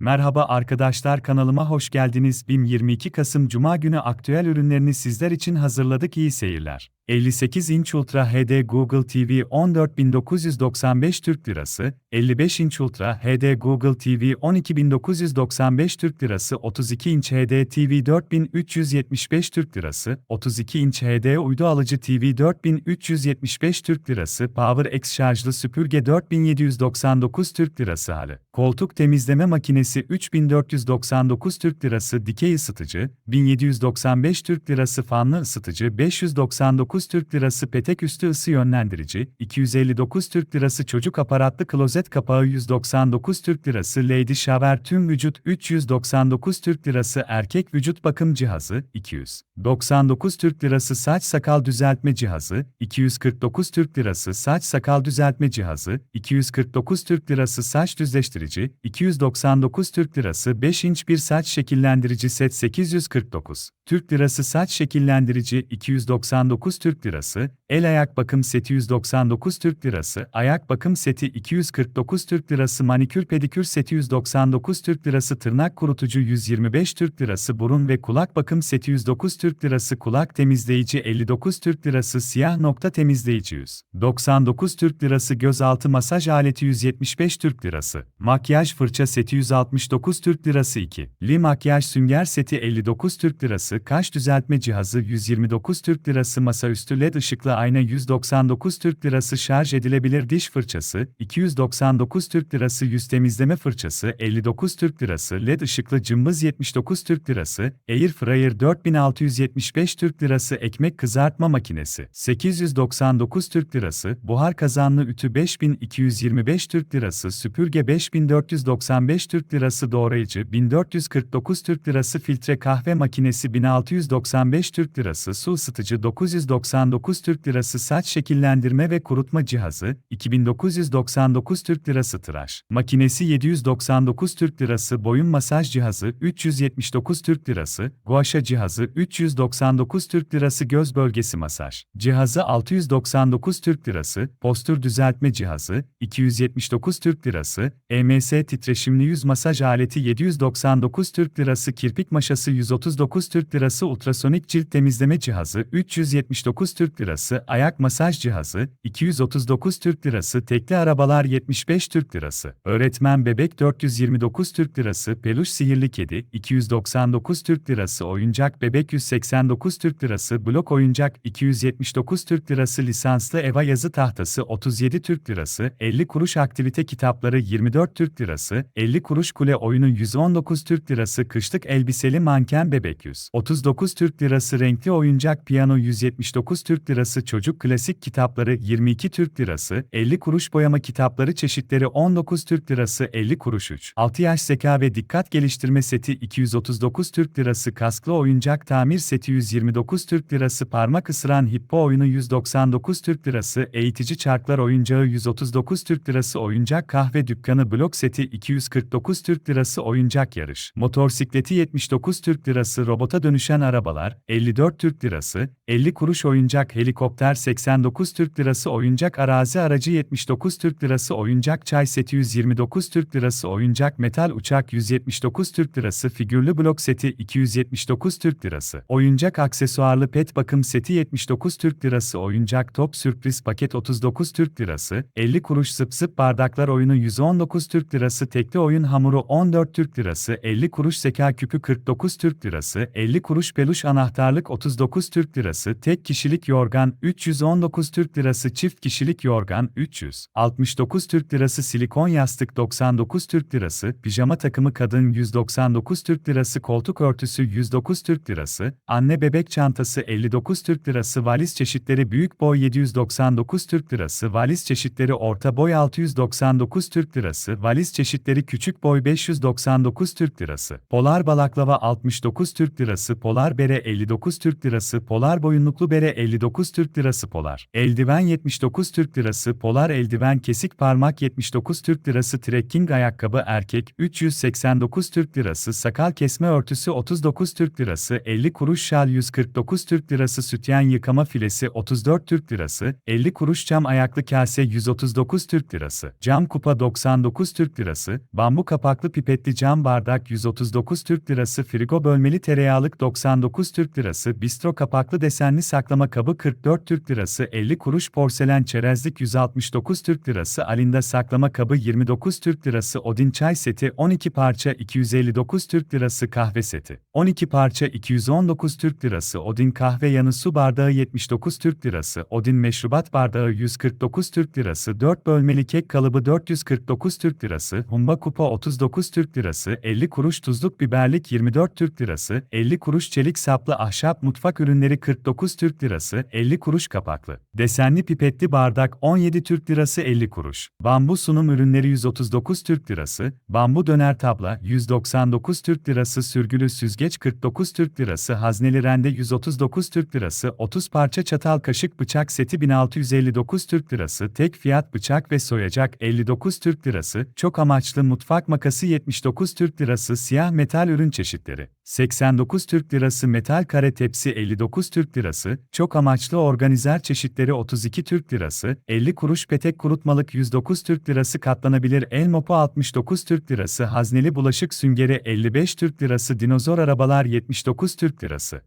Merhaba arkadaşlar kanalıma hoş geldiniz. BİM 22 Kasım Cuma günü aktüel ürünlerini sizler için hazırladık iyi seyirler. 58 inç Ultra HD Google TV 14995 Türk Lirası, 55 inç Ultra HD Google TV 12995 Türk Lirası, 32 inç HD TV 4375 Türk Lirası, 32 inç HD uydu alıcı TV 4375 Türk Lirası, PowerX şarjlı süpürge 4799 Türk Lirası hali. Koltuk temizleme makinesi 3499 Türk Lirası dikey ısıtıcı, 1795 Türk Lirası fanlı ısıtıcı, 599 Türk Lirası petek üstü ısı yönlendirici, 259 Türk Lirası çocuk aparatlı klozet kapağı 199 Türk Lirası Lady Shower tüm vücut 399 Türk Lirası erkek vücut bakım cihazı 299 Türk Lirası saç sakal düzeltme cihazı 249 Türk Lirası saç sakal düzeltme cihazı 249 Türk Lirası saç düzleştirici 299 Türk Lirası 5 inç bir saç şekillendirici set 849 Türk Lirası saç şekillendirici 299 Türk Lirası, el ayak bakım seti 199 Türk Lirası, ayak bakım seti 249 Türk Lirası, manikür pedikür seti 199 Türk Lirası, tırnak kurutucu 125 Türk Lirası, burun ve kulak bakım seti 109 Türk Lirası, kulak temizleyici 59 Türk Lirası, siyah nokta temizleyici 199 Türk Lirası, gözaltı masaj aleti 175 Türk Lirası, makyaj fırça seti 169 Türk Lirası 2, li makyaj sünger seti 59 Türk Lirası, kaş düzeltme cihazı 129 Türk Lirası, masaüstü LED ışıklı ayna 199 Türk Lirası, şarj edilebilir diş fırçası 299 Türk Lirası, yüz temizleme fırçası 59 Türk Lirası, LED ışıklı cımbız 79 Türk Lirası, Air Fryer 4675 Türk Lirası, ekmek kızartma makinesi 899 Türk Lirası, buhar kazanlı ütü 5225 Türk Lirası, süpürge 5495 Türk Lirası, doğrayıcı 1449 Türk Lirası, filtre kahve makinesi 1695 Türk Lirası, su ısıtıcı 999 Türk Lirası, saç şekillendirme ve kurutma cihazı 2999 Türk Lirası, tıraş makinesi 799 Türk Lirası, boyun masaj cihazı 379 Türk Lirası, guaşa cihazı 399 Türk Lirası, göz bölgesi masaj cihazı 699 Türk Lirası, postür düzeltme cihazı 279 Türk Lirası, EMS titreşimli yüz masaj aleti 799 Türk Lirası, kirpik maşası 139 Türk Lirası, ultrasonik cilt temizleme cihazı 379 Türk Lirası, ayak masaj cihazı 239 Türk Lirası, tekli arabalar 75 Türk Lirası, öğretmen bebek 429 Türk Lirası, peluş sihirli kedi 299 Türk Lirası, oyuncak bebek 189 Türk Lirası, blok oyuncak 279 Türk Lirası, lisanslı EVA yazı tahtası 37 Türk Lirası, 50 kuruş aktivite kitapları 24 Türk Lirası, 50 kuruş kule oyunu 119 Türk Lirası, kışlık elbiseli manken bebek 100, 39 Türk Lirası, renkli oyuncak piyano 179 Türk Lirası, çocuk klasik kitapları 22 Türk Lirası, 50 kuruş boyama kitapları çeşitleri 19 Türk Lirası, 50 kuruş 3, 6 yaş zeka ve dikkat geliştirme seti 239 Türk Lirası, kasklı oyuncak tamir seti 129 Türk Lirası, parmak ısıran hippo oyunu 199 Türk Lirası, eğitici çarklar oyuncağı 139 Türk Lirası, oyuncak kahve dükkanı blok seti 249 Türk Lirası, oyuncak yarış, motosikleti 79 Türk Lirası, robota dönüşen arabalar 54 Türk Lirası, 50 kuruş oyuncak helikopter 89 Türk Lirası, oyuncak arazi aracı 79 Türk Lirası, oyuncak çay seti 129 Türk Lirası, oyuncak metal uçak 179 Türk Lirası, figürlü blok seti 279 Türk Lirası, oyuncak aksesuarlı pet bakım seti 79 Türk Lirası, oyuncak top sürpriz paket 39 Türk Lirası, 50 kuruş zıp zıp bardaklar oyunu 119 Türk Lirası, tekli oyun hamuru 14 Türk Lirası, 50 kuruş zeka küpü 49 Türk Lirası, 50 kuruş peluş anahtarlık 39 Türk Lirası, tek kişilik yorgan 319 Türk Lirası, çift kişilik yorgan 369 Türk Lirası, silikon yastık 99 Türk Lirası, pijama takımı kadın 199 Türk Lirası, koltuk örtüsü 109 Türk Lirası, anne bebek çantası 59 Türk Lirası, valiz çeşitleri büyük boy 799 Türk Lirası, valiz çeşitleri orta boy 699 Türk Lirası, valiz çeşitleri küçük boy 599 Türk Lirası, polar balaklava 69 Türk Lirası, polar bere 59 Türk Lirası, polar boyunluklu bere 59 Türk Lirası, polar eldiven 79 Türk Lirası, polar eldiven kesik parmak 79 Türk Lirası, trekking ayakkabı erkek 389 Türk Lirası, sakal kesme örtüsü 39 Türk Lirası, 50 kuruş şal 149 Türk Lirası, sütyen yıkama filesi 34 Türk Lirası, 50 kuruş cam ayaklı kase 139 Türk Lirası, cam kupa 99 Türk Lirası, bambu kapak kapaklı pipetli cam bardak 139 Türk Lirası, frigo bölmeli tereyağlık 99 Türk Lirası, bistro kapaklı desenli saklama kabı 44 Türk Lirası, 50 kuruş porselen çerezlik 169 Türk Lirası, Alinda saklama kabı 29 Türk Lirası, Odin çay seti 12 parça 259 Türk Lirası, kahve seti 12 parça 219 Türk Lirası, Odin kahve yanı su bardağı 79 Türk Lirası, Odin meşrubat bardağı 149 Türk Lirası, 4 bölmeli kek kalıbı 449 Türk Lirası, humba kupa 39 Türk Lirası, 50 kuruş tuzluk biberlik 24 Türk Lirası, 50 kuruş çelik saplı ahşap mutfak ürünleri 49 Türk Lirası, 50 kuruş kapaklı. Desenli pipetli bardak 17 Türk Lirası 50 kuruş. Bambu sunum ürünleri 139 Türk Lirası, bambu döner tabla 199 Türk Lirası, sürgülü süzgeç 49 Türk Lirası, hazneli rende 139 Türk Lirası, 30 parça çatal kaşık bıçak seti 1659 Türk Lirası, tek fiyat bıçak ve soyacak 59 Türk Lirası, çok amaçlı mutfak makası 79 Türk Lirası, siyah metal ürün çeşitleri 89 Türk Lirası, metal kare tepsi 59 Türk Lirası, çok amaçlı organizer çeşitleri 32 Türk Lirası, 50 kuruş petek kurutmalık 109 Türk Lirası, katlanabilir el mopu 69 Türk Lirası, hazneli bulaşık süngeri 55 Türk Lirası, dinozor arabalar 79 Türk Lirası.